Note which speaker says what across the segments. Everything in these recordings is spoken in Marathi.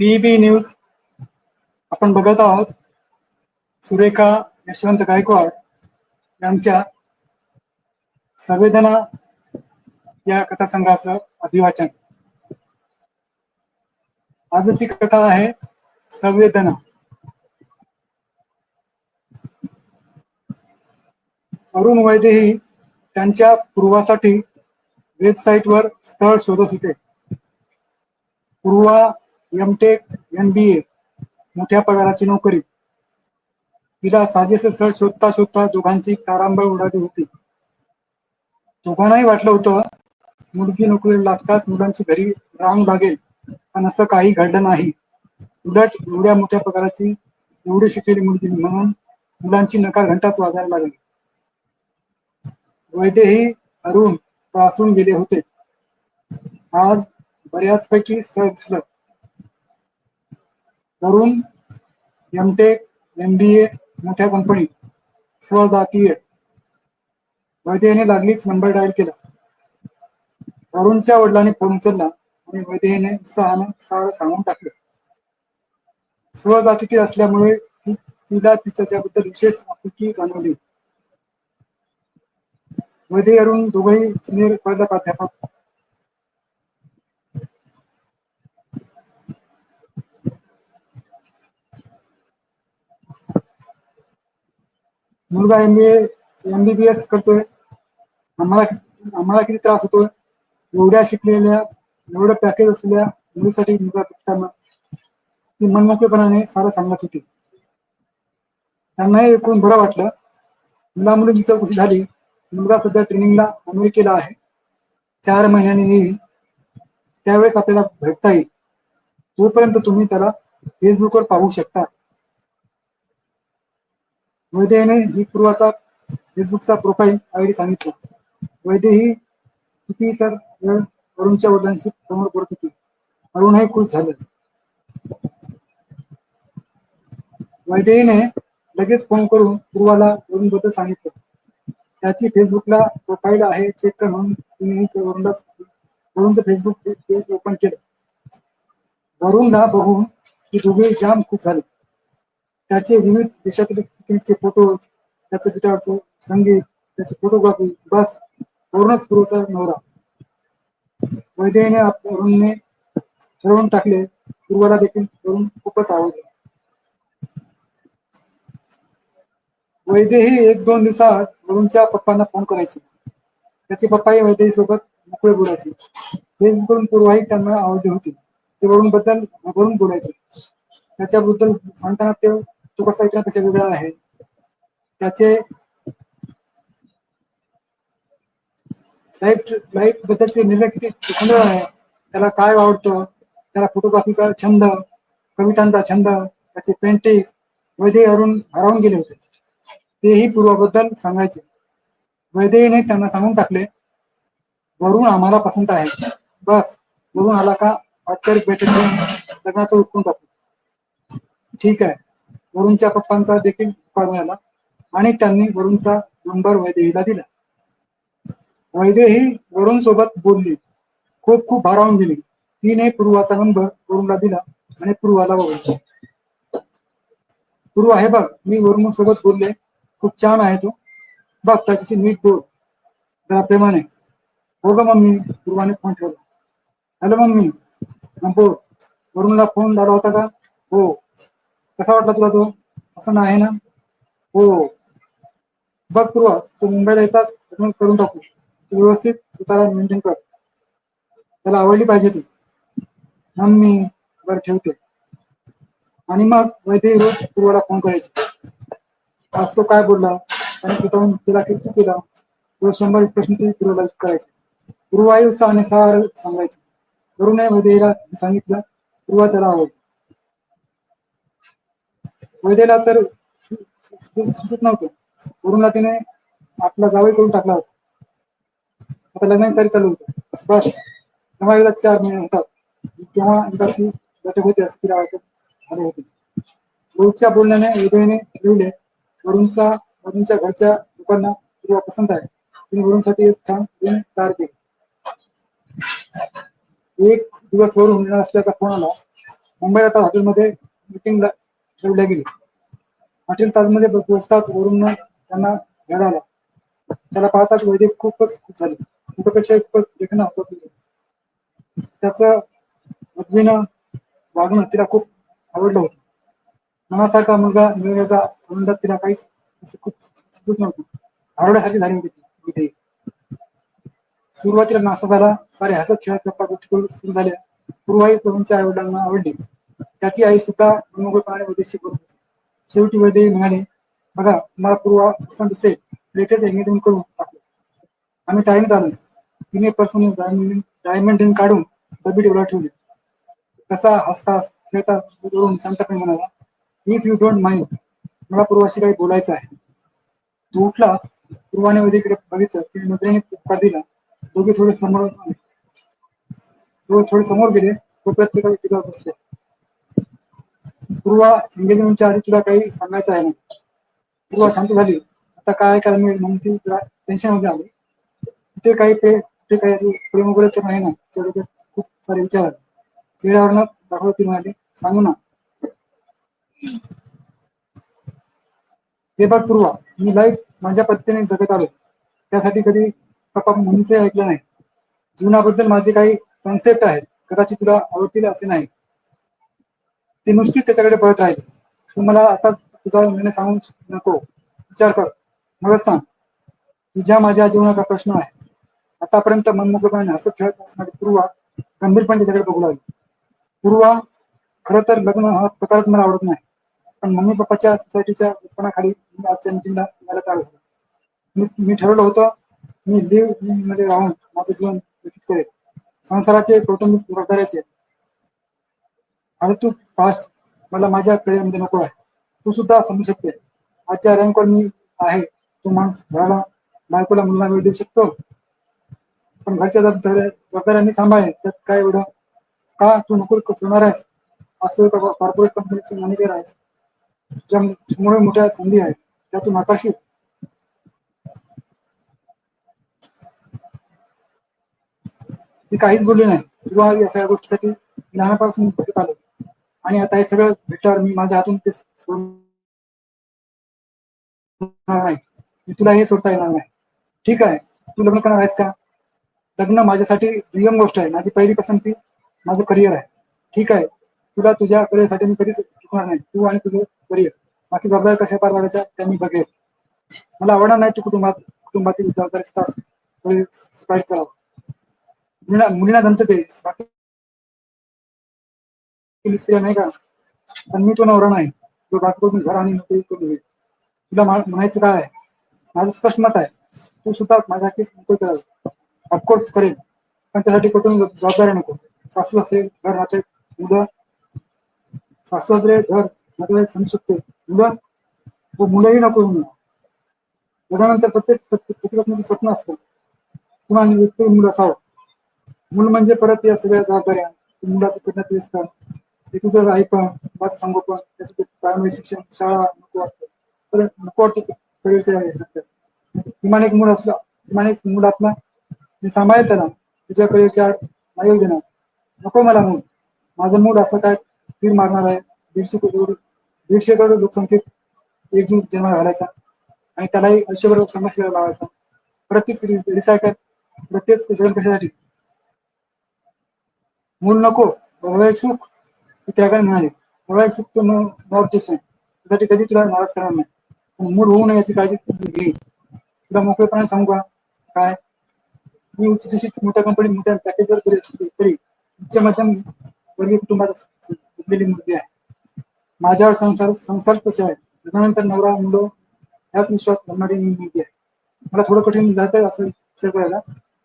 Speaker 1: पीबी न्यूज आपण बघत आहोत. सुरेखा यशवंत गायकवाड यांच्या संवेदना या कथासंग्रहाचं अभिवाचन. आजची कथा आहे संवेदना. अरुण वैदेही त्यांच्या पूर्वासाठी वेबसाईटवर स्थळ शोधत होते. पूर्वा एमटेक एम बी ए मोठ्या पगाराची नोकरी. तिला साजेसे स्थळ शोधता शोधता दोघांची कारांबळ उडाली होती. दोघांनाही वाटलं होतं मुलगी नोकरी लागताच मुलांची घरी रांग लागेल. पण असं काही घडलं नाही. उलट एवढ्या मोठ्या पगाराची एवढी शिकलेली मुलगी म्हणून मुलांची नकार घंटाच वाजायला लागली. वैदेही अरुण त्रासून गेले होते. आज बऱ्याचपैकी स्थळ दिसलं. तरुण एमटेक एमबीए मोठ्या कंपनीत स्वजातीय. वैद्य वैदेहीने लागलीच नंबर डायल केला. वरुणच्या वडिलांनी फोन उचलला आणि वैद्यने उत्साहानं सारं सांगून टाकलं. स्वजातीची असल्यामुळे तिला ती त्याच्याबद्दल विशेष आपुलकी जाणवली. वैद्य अरुण दोघंही सिनियर प्राध्यापक. मुलगा एमबीए एमबीबीएस करतोय. आम्हाला आम्हाला किती त्रास होतोय? एवढ्या शिकलेल्या एवढं पॅकेज असलेल्या मुलीसाठी मुलगा ती मनमोकळेपणाने सारं सांगत होती. त्यांनाही ऐकून बरं वाटलं. मुला मुलीची चौकशी झाली. मुलगा सध्या ट्रेनिंगला अमेरिकेला आहे. चार महिन्याने येईल. त्यावेळेस आपल्याला भेटता येईल. तोपर्यंत तुम्ही त्याला फेसबुकवर पाहू शकता. वैदेहीने ही पूर्वाचा फेसबुकचा प्रोफाईल आय डी सांगितला. ही किती तर वेळ अरुणच्या वडिलांशी समोर करत होती. अरुणही खुश झाले. वैदेहीने लगेच फोन करून पूर्वाला वरुणबद्दल सांगितलं. त्याची फेसबुकला प्रोफाईल आहे चेक कर म्हणून तिने वरुणला वरुणचं फेसबुक पेज ओपन केलं. वरुणला बघून ती दोघे जाम खूप झाले. त्याचे विविध देशातील पिकनिकचे फोटो त्याचं त्याच्यावरचं संगीत त्याची फोटोग्राफी बस वरूनच पूर्वचा नवरा. वैद्यने अरुणने ठरवून टाकले पूर्वाला देखील वरून खूपच आवडले. वैदेही एक दोन दिवसात वरुणच्या पप्पांना फोन करायचे. त्याचे पप्पाही वैदेही सोबत मोकळे बोलायचे. फेसबुकवरून पूर्वाही त्यांना आवडली होती. ते वरुणबद्दल वरून बोलायचे. त्याच्याबद्दल सांगताना ते तो कसा इकडे वेगळा आहे? त्याचे लाईफ लाईफ बद्दलचे निर्णय छंद आहे. त्याला काय आवडतं? त्याला फोटोग्राफीचा छंद कवितांचा छंद त्याचे पेंटिंग वैदे अरुण हरवून गेले होते. तेही पूर्वाबद्दल सांगायचे. वैदेहीने त्यांना सांगून टाकले वरून आम्हाला पसंत आहे. बस वरून आला का? औपचारिक बैठक घेऊन लग्नाचं उठून टाकू ठीक आहे. वरुणच्या पप्पांचा देखील होकार मिळाला. आणि त्यांनी वरुणचा नंबर वैदेहीला दिला. वैदेही वरुण सोबत बोलली. खूप खूप भारावून गेली. तिने पूर्वाचा नंबर वरुणला दिला आणि पूर्वाला वरुणचा. पूर्व आहे बघ मी वरुण सोबत बोलले. खूप छान आहे तो. बघ त्याच्याशी नीट बोल. जरा प्रेमाने. हो ग मम्मी. पूर्वाने फोन ठेवला. Hello mummy. बोल. वरुणला फोन झाला होता का? हो. कसा वाटला तुला तो? असं नाही ना? हो. बघ पूर्वा तू मुंबईला येतात करून टाकू. तू व्यवस्थित स्वतःला मेंटेन कर. त्याला आवडली पाहिजे ती. मम्मी बरं ठेवते. आणि मग वैद्य रोज पूर्वाला फोन करायचे. आज तो काय बोलला? आणि स्वतःहून तिला किती केला? रोज शंभर प्रश्न ती पूर्वाला करायचे. पूर्वाही उत्साहाने सार सांगायचे. नये वैद्यला सांगितलं. पूर्वा त्याला आवडली. वैद्याला तर सुचत नव्हतं. वरुणला तिने आपला जावई करून टाकला होता. आता लग्नाची तारीख चालू होती. बस. तेव्हा एकदा चार महिने होतात. तेव्हा एकदाची बैठक होती. असं तिला वाटत आले होते. रोजच्या बोलण्याने हृदयाने लिहिले वरुणचा वरुणच्या घरच्या लोकांना तिला पसंत आहे. तिने वरुणसाठी एक छान दिन तयार केली. एक दिवस वरून येणार असल्याचा फोन आला. मुंबईत आता हॉटेलमध्ये मिटिंगला ठेवल्या गेली. हॉटेल ताजमध्ये बसताच वरून त्यांना घड आला त्याला पाहताच वैद्य खूपच खूप झाले. त्यापेक्षा खूपच देखणं होतं. तिथे त्याचं पदवीनं वागणं तिला खूप आवडलं होतं. मनासारखा मुलगा मिळण्याचा आनंदात तिला काहीच असं खूप सुचत नव्हतं. आरोड्यासारखी झाली होती ती सुरुवातीला नाश्ता झाला सारे हसत खेळत गप्पा गोष्टी करून सुरू झाल्या. पूर्वाही प्रभूंच्या आई वडिलांना आवडली. त्याची आई सुद्धा मनोगतपणाने पाहण्यामध्ये शिकवत होती. शेवटी वैदेही म्हणाले बघा मला पूर्वा पसंत असेल तर इथेच एंगेजमेंट करून टाकू. आम्ही ताईने आलो तिने पर्सन डायमंड डायमंड रिंग काढून डबी टेबलवर ठेवली. कसा हसता खेळता जोडून शांतपणे म्हणाला इफ यू डोंट माइंड मला पूर्वाशी काही बोलायचं आहे. तो उठला पूर्वाने वैद्यकडे बघितलं तिने नजरेने उपकार दिला. दोघे थोडे समोर आले. दोघे थोडे समोर गेले तो तिला तिला बसले. पूर्वा एंगेजमेंटच्या आधी तुला काही सांगायचं आहे ना पूर्वा शांत झाली. आता काय करायला मिळेल म्हणून ती जरा टेन्शनमध्ये आली. ते काही प्रे ते काही प्रेम वगैरे तर नाही ना. तिच्या डोक्यात खूप सारे विचार आले चेहऱ्यावरनं दाखवत ती म्हणाली सांगू ना. हे बघ पूर्वा मी लाईफ माझ्या पत्तीने जगत आलो त्यासाठी कधी पप्पा म्हणूनच ऐकलं नाही. जीवनाबद्दल माझे काही कन्सेप्ट आहेत. कदाचित तुला आवडतील असे नाही. ती नुसतीच त्याच्याकडे पळत राहील. तू मला आता तुझा निर्णय सांगू नको. विचार कर. मगच सांग. तुझ्या माझ्या जीवनाचा प्रश्न आहे आतापर्यंत मनमोकळेपणे हसत खेळत असणारी पूर्वा गंभीरपणे त्याच्याकडे बघू लागली. पूर्वा खरं तर लग्न हा प्रकारच मला आवडत नाही. पण मम्मी पप्पाच्या सोसायटीच्या उत्पन्नाखाली मी आजच्या मिटिंगला यायला तयार झालो मी मी ठरवलं होतं मी लिव्हमध्ये राहून माझं जीवन व्यतीत करेल संसाराचे कौटुंबिक जबाबदाऱ्याचे आणि तू पास. मला माझ्या करिअरमध्ये नको आहे. तू सुद्धा समजू शकते. आजच्या रँकवर मी आहे. तू माणूस घराला बायकोला मुलांना वेळ देऊ शकतो. पण घरच्या जबाबदाऱ्यांनी सांभाळेल त्यात काय एवढं? का तू नोकरी करणार आहेस? असतो कॉर्पोरेट कंपनीचे मॅनेजर आहेस. तुझ्या समोर मोठ्या संधी आहेत. त्यातून आकर्षित मी काहीच बोलली नाही. किंवा या सगळ्या गोष्टीसाठी लहानपासून बघत आलो आणि आता हे सगळं भेटल्यावर मी माझ्या हातून ते सोडणार नाही. मी तुला हे सोडता येणार नाही. ठीक आहे? तू लग्न करणार आहेस का? लग्न माझ्यासाठी दुय्यम गोष्ट आहे. माझी पहिली पसंती माझं करिअर आहे. ठीक आहे? तुला तुझ्या करिअरसाठी मी कधीच चुकणार नाही. तू आणि तुझं करिअर बाकी जबाबदारी कशा पार लागायच्या त्या मी बघेल. मला आवडणार नाही तू कुटुंबात. कुटुंबातील जबाबदारी स्पाईट करावं. मुलीला मुलीला जमतं ते. बाकी स्त्रिया नाही का? पण मी तो नवरा नाही. तो बाकी करून घर आणि नोकरी करून तुला म्हणायचं काय आहे? माझं स्पष्ट मत आहे. तू सुद्धा माझ्यासाठीच नोकरी करावी ऑफकोर्स करेल पण त्यासाठी कुठून जबाबदारी नको. सासू असेल घर नाते मुलं. सासू असले घर नाते समजू शकते मुलं? व मुलंही नको म्हणून लग्नानंतर प्रत्येक प्रत्येक स्वप्न असतं. किंवा व्यक्ती मुलं असावं. मूल म्हणजे परत या सगळ्या जबाबदाऱ्या. मुलाचं करण्यात व्यस्त ते तुझं ऐकण मुलाचं संगोपन त्यासाठी प्रायमरी शिक्षण शाळा नको वाटतं. तर नको वाटतं करिअरच्या किमान एक मूल असलं किमान एक मूल आपला. मी सांभाळेल तुझ्या करिअरच्या आड नाही येऊ देणार नको मला मूल माझा मूल असं काय तीर मारणार आहे दीडशे करोड दीडशे करोड लोकसंख्येत एकजूट जन्म घालायचा. आणि त्यालाही आयुष्यभर समस्या लावायचा. प्रत्येक रिसायकल प्रत्येक कशासाठी? मूल नको. सुख. ते म्हणाले वैवाहिक सुख तो नो ऑब्जेक्शन त्यासाठी कधी तुला नाराज करणार नाही. पण मूल होऊ नये याची काळजी तू घे. तुला मोकळेपणा सांगू का? काय? मी उच्च शिक्षित मोठ्या कंपनी मोठ्या पॅकेजवर करू इच्छितो तरी उच्च मध्यम वर्गीय कुटुंबात असलेली मुलगी आहे. माझ्यावर संसार संस्कार कसे आहेत लग्नानंतर नवरा मुलं याच विश्वात बनणारी मी मुलगी आहे. मला थोडं कठीण जात आहे असं विचार करायला.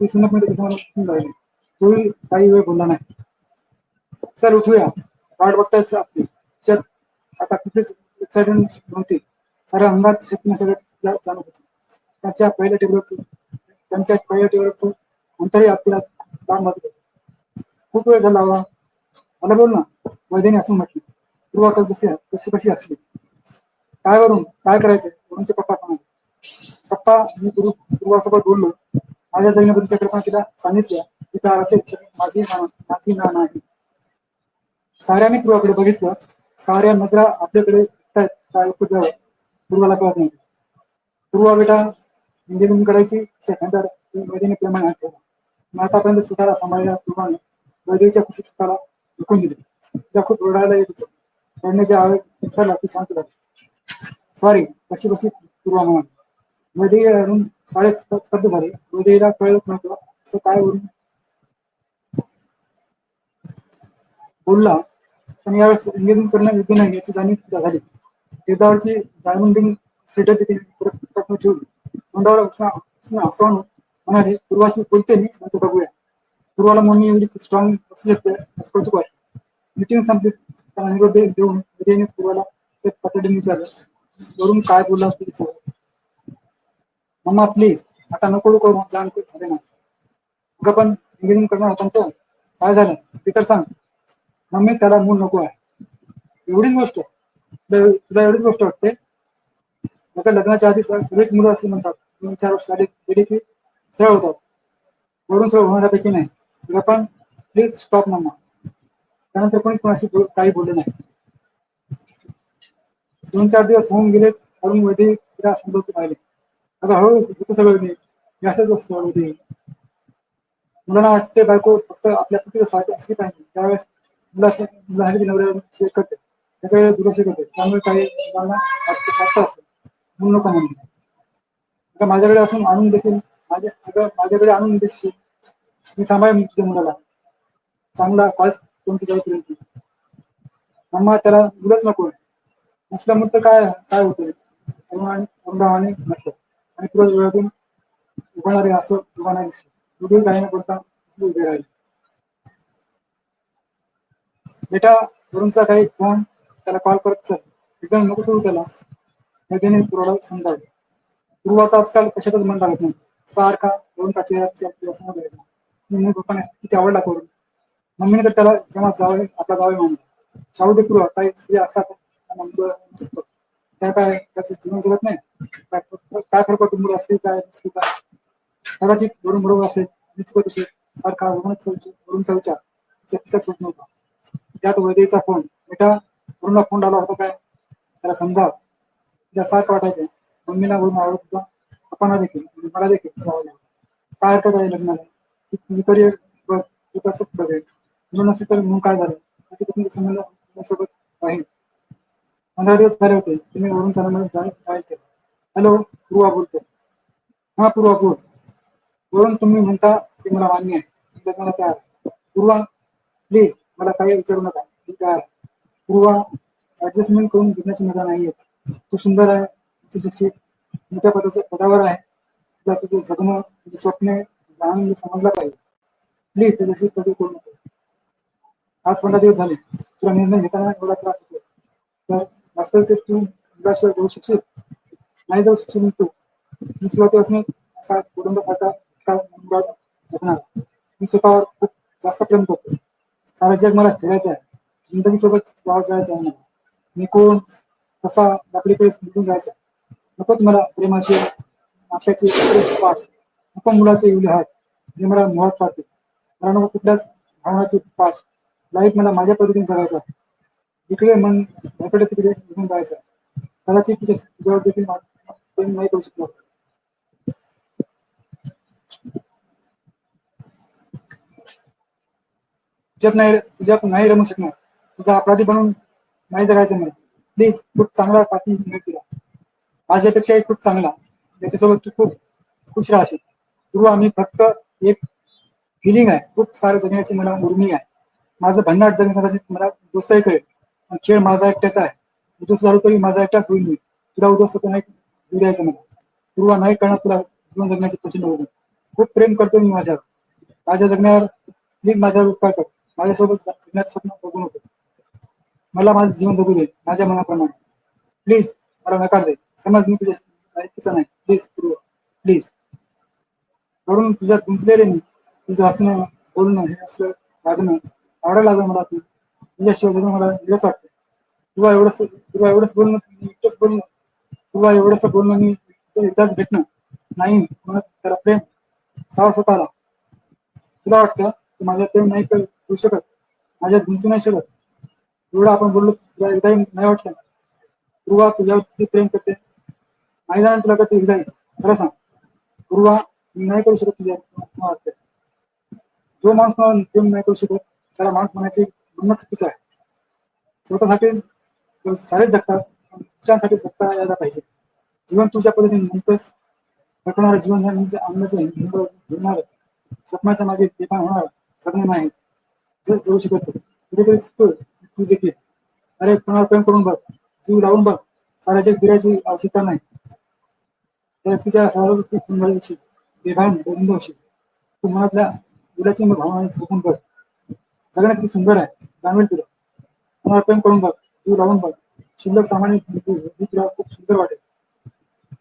Speaker 1: ती सुनत त्याच्या राहिली तोही काही वेळ बोलला नाही. चल उठूया. वाट बघतायच आपली. आता कुठेच एक्साइटमेंट नव्हती साऱ्या अंगात शिकण्या सगळ्यात जाणवत होती. त्याच्या पहिल्या टेबलवरचं त्यांच्या पहिल्या टेबलवरचं अंतरही आपल्याला लांब वाटत खूप वेळ झाला हवा मला बोल ना वैद्याने असून म्हटले. पूर्वा कस बसी कशी कशी असली? काय वरून? काय करायचं वरूनचे पप्पा पण पप्पा मी गुरु गुरुवासोबत बोललो. माझ्या जगण्याबद्दलच्या कल्पना तिला सांगितल्या तिथं असेल तर माझी ना माझी ना नाही साऱ्याने पूर्वाकडे बघितलं साऱ्या नजरा आपल्याकडे काय पूर्वाला कळत नाही. पूर्वा बेटा इंजिनिअरिंग करायची सेकंडर वैद्यने प्रेमाने हात ठेवला. आतापर्यंत स्वतःला सांभाळल्या पूर्वाने वैद्यच्या खुशी स्वतःला विकून दिली. तिला खूप रडायला येत होतो. रडण्याच्या आवेग विसरला ती शांत झाली. सॉरी कशी बशी पूर्वा म्हणाली. वैद्यकडून सारे स्तब्ध झाले. वैद्यला कळत नव्हतं असं काय वरून बोलला पण यावेळेस इंग्रजी करणं योग्य नाही याची जाणीव सुद्धा झाली. टेबलावरची डायमंडिंग सेटअप तिने परत ठेवली. तोंडावर उष्ण म्हणाले पूर्वाशी बोलते मी नंतर बघूया. पूर्वाला म्हणून एवढी स्ट्रॉंग असू शकते असं कौतुक वाटलं. मिटिंग संपली त्याला निरोप देऊन विजयने पूर्वाला ते पतडीने विचारलं वरून काय बोलला ते विचारलं. मम्मा प्लीज आता नको करू जाण झाले ना अगं पण इंग्रजी करणार होता तो? काय झालं? ते तर सांग. मम्मी त्याला मूल नको आहे. एवढीच गोष्ट तुला एवढीच गोष्ट वाटते? आता लग्नाच्या आधी सगळीच मुलं असं म्हणतात. तीन चार वर्ष आधी गेली की सरळ होतात. वरून सरळ होणाऱ्यापैकी नाही. तुला पण प्लीज स्टॉप मम्मा त्यानंतर कोणी कोणाशी बोल- काही बोलले नाही. दोन चार दिवस होऊन गेले अरुण वैद्य तिला समजवत राहिले आता हळूहळू होतं सगळं नीट हे असंच असतं मुलांना वाटते बायको फक्त आपल्या पतीसाठी असली पाहिजे. त्यावेळेस मुलाच्या मुलासाठी नवऱ्यावर कट करते त्याच्याकडे दुर्लक्ष करते त्यामुळे काही मुलांना वाटतं वाटतं म्हणून लोक म्हणून आता माझ्याकडे असून आणून देखील माझ्या सगळं माझ्याकडे आणून देशील. मी सांभाळ त्या मुलाला. चांगला कॉलेज कोणती जाईपर्यंत मम्मा त्याला मुलंच नको नसल्यामुळे तर काय काय होतंय? अरुणाने म्हटलं. आणि पुढे वेळातून उभारणारे असं उभा नाही दिसलं. काही न बोलता उभे राहिले. बेटा वरूनचा काही फोन त्याला कॉल करत चल. एकदम नको सुरू त्याला. हे त्याने पूर्वाला समजावलं पूर्वाचा आजकाल कशातच मन लागत नाही. सारखा वरुणचा चेहरा समोर यायचा. मम्मी पप्पाने किती आवडला करून. मम्मीने तर त्याला जेव्हा जावे आपला जावे मानला जाऊ दे पूर्वा काही स्त्री असतात. त्यांना त्या काय त्याचं जीवन जगत नाही? काय फरक पडतो मुलं असली काय नसली काय? कदाचित वरून बरोबर असेल सारखा वरूनच वरूनचा विचार. तिचा सुट होत. नव्हता त्यात वैदेचा फोन बेटा पूर्ण फोन आला होता काय? त्याला समजाव तिला सारखं वाटायचं. मम्मीला वरून आवडत होता. पप्पांना देखील आणि मला देखील काय हरकत आहे लग्नाला? मी करिअर बघ तू बघेल. म्हणून नसेल तर म्हणून काय झालं? म्हणजे ती संबंध सोबत राहील. पंधरा दिवस झाले होते. तुम्ही वरून चालवण्यात काय केलं हॅलो पूर्वा बोलतो हा पूर्वा बोल. वरून तुम्ही म्हणता ते मला मान्य आहे. लग्नाला तयार पूर्वा प्लीज मला काही विचारू नका. मी तयार आहे. पूर्वा ऍडजस्टमेंट करून घेण्याची मजा नाहीये तू सुंदर आहे. उच्च शिक्षित मोठ्या पदाच्या पदावर आहे. तुला तुझं जगणं तुझे स्वप्ने आनंद समजला पाहिजे. प्लीज त्याच्याशी कधी करू नको. आज पंधरा दिवस झाले. तुला निर्णय घेताना एवढा त्रास होतो तर वास्तविक तू मुलाशिवाय जाऊ शकशील? नाही जाऊ शकशील तू. मी सुरुवातीपासून असा कुटुंबासारखा मुलगा जगणार. मी स्वतःवर खूप जास्त प्रेम करतो सारा जग मला फिरायचं आहे जिंदगी सोबत वावर जायचं आहे मला. मी कोण? कसा? आपलीकडे निघून जायचा. नको मला प्रेमाचे नात्याचे पास. नको मुलाचे इवले हात जे मला मुळात पाहते मला नको कुठल्याच भावनाचे पास. लाईफ मला माझ्या पद्धतीने जगायचा जिकडे मन याकडे तिकडे निघून जायचं कदाचित तुझ्या तुझ्यावर देखील प्रेम नाही करू शकलो. तुझ्यात नाही तुझ्यात नाही रमू शकणार. तुझा अपराधी बनून नाही जगायचं नाही. प्लीज खूप चांगला पाठी मिळेल तुला एक खूप चांगला. त्याच्यासोबत तू खूप खुश राहशील. गुरु आम्ही फक्त एक फिलिंग आहे. खूप सारं जगण्याची मला उर्मी आहे. माझं भन्नाट जगण्याची कदाचित मला दोस्तही कळेल पण खेळ माझा एकट्याचा आहे. दुसरं झालो तरी माझा एकटाच होईल मी. तुला उद्ध्वस्त नाही उद्यायचं द्यायचं मला. पूर्वा नाही करणार तुला जीवन जगण्याची प्रचंड होईल खूप प्रेम करतो मी माझ्यावर. माझ्या जगण्यावर प्लीज माझ्यावर उपकार कर. माझ्यासोबत फिरण्याचं स्वप्न बघू नको मला माझं जीवन जगू दे माझ्या मनाप्रमाणे. प्लीज मला नकार दे. समज मी तुझ्या ऐकीचा नाही. प्लीज प्लीज वरून तुझ्या गुंतलेले मी. तुझं हसणं बोलणं हे असलं लागणं आवडायला लागलं मला तू तुझ्याशिवाय जगणं मला निरस वाटतं तुला एवढंच तुला एवढंच बोलणं मी एकटंच बोलणं. तुला एवढंच बोलणं मी एकदाच भेटणं. नाही म्हणत त्याला प्रेम. साव स्वतःला. तुला वाटतं तू माझ्यात प्रेम नाही कर शकत. माझ्यात गुंतू नाही शकत. एवढं आपण बोललो तुला एकदाही नाही वाटलं? पूर्वा तुझ्यावर किती प्रेम करते. नाही जाणार तुला करते एकदाही? खरं सांग. पूर्वा मी नाही करू शकत तुझ्या वाटते जो माणूस मला प्रेम नाही करू शकत त्याला माणूस म्हणायचे म्हणणं चुकीचं आहे. स्वतःसाठी सारेच जगतात दुसऱ्यांसाठी जगता यायला पाहिजे. जीवन तुझ्या पद्धतीने म्हणतोस जीवन हे म्हणजे अन्नाचं घेणार स्वप्नाच्या मागे ते पण होणार. सगळं नाही. जगू शकत नाही. कुठेतरी चुकतोय तू देखील. अरे कोणाला प्रेम करून बघ. जीव लावून बघ. साऱ्याच्या बिराची आवश्यकता नाही. त्या व्यक्तीच्या सहज तू कुंभाची बेभान बंद होशील. तू मनातल्या मुलाची मग भावना चुकून बघ. जगणं किती सुंदर आहे. जाणवेल तुला. कोणाला प्रेम करून बघ. जीव लावून बघ. शिल्लक सामान्य तुला खूप सुंदर वाटेल.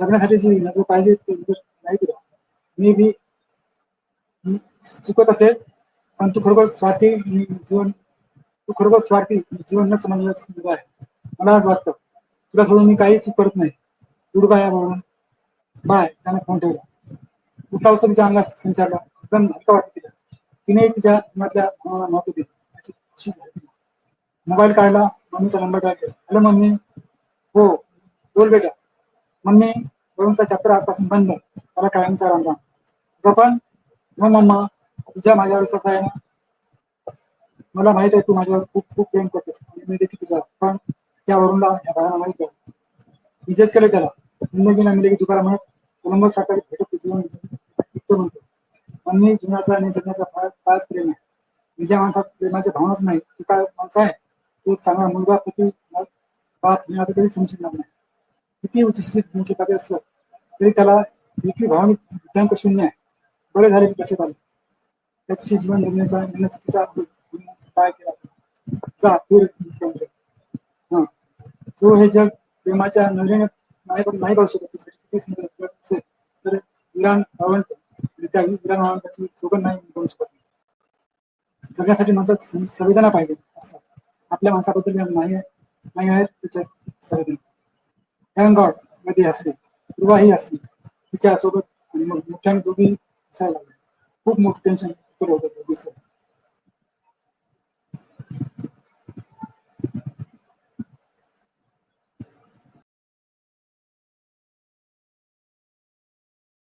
Speaker 1: जगण्यासाठी जी नजर पाहिजे ते नजर नाही तुला. मी बी चुकत असेल पण तू खरोखर स्वार्थी जीवन तू खरोखर स्वार्थी जीवन न समजला आहे. मला आज वाटतं तुला सोडून मी काहीच करत नाही. गुड बाय म्हणून बाय. त्याने फोन ठेवला. कुठला औषध तिच्या अंगात संचारला. एकदम हलका वाटत तिला. तिने तिच्या मनातल्या भावना नव्हतं दिली. त्याची खुशी झाली. मोबाईल काढला. मम्मीचा नंबर ड्राय केला. Hello mummy. हो. बोल बेटा. मम्मी वरुणचा चॅप्टर आजपासून बंद त्याला कायमचा रामराम. राम पण हो मम्मा. तुझ्या माझ्यावर विश्वास आहे ना? मला माहीत आहे तू माझ्यावर खूप खूप प्रेम करतेस. मी देखील तुझा पण त्या वरुणला ह्या भावना माहीत आहे. विजयच केलं त्याला. जिंदगी ना मिलेगी दुबारा म्हणत कोलंबस साखर भेटत जीवन म्हणतो. पण मी जीवनाचा आणि जगण्याचा फार फारच प्रेम आहे. निजा माणसात प्रेमाच्या भावनाच नाही तू काय माणसं आहे? तू चांगला मुलगा पती बाप मी आता कधी समजणार नाही. किती उच्चशिक्षित मोठे पदे असलं तरी त्याला देखील भावनिक शून्य आहे. बरे झाले की लक्षात आलं त्याच्याशी जीवन जगण्याचा निर्णय चुकीचा काय केला जा हा तो हे जग प्रेमाच्या नजरेने नाही बघ- नाही बघू शकत तर इराण आवडतं आणि त्या इराण आवडण्याची सोबत नाही बघू शकत जगण्यासाठी माणसात संवेदना पाहिजे आपल्या माणसाबद्दल नाही आहे- नाही आहेत त्याच्यात संवेदना थँक गॉडमध्ये असली किंवा ही असली तिच्या सोबत आणि मग मोठ्याने दोघी असायला लागले खूप मोठं टेन्शन होतं दोघीचं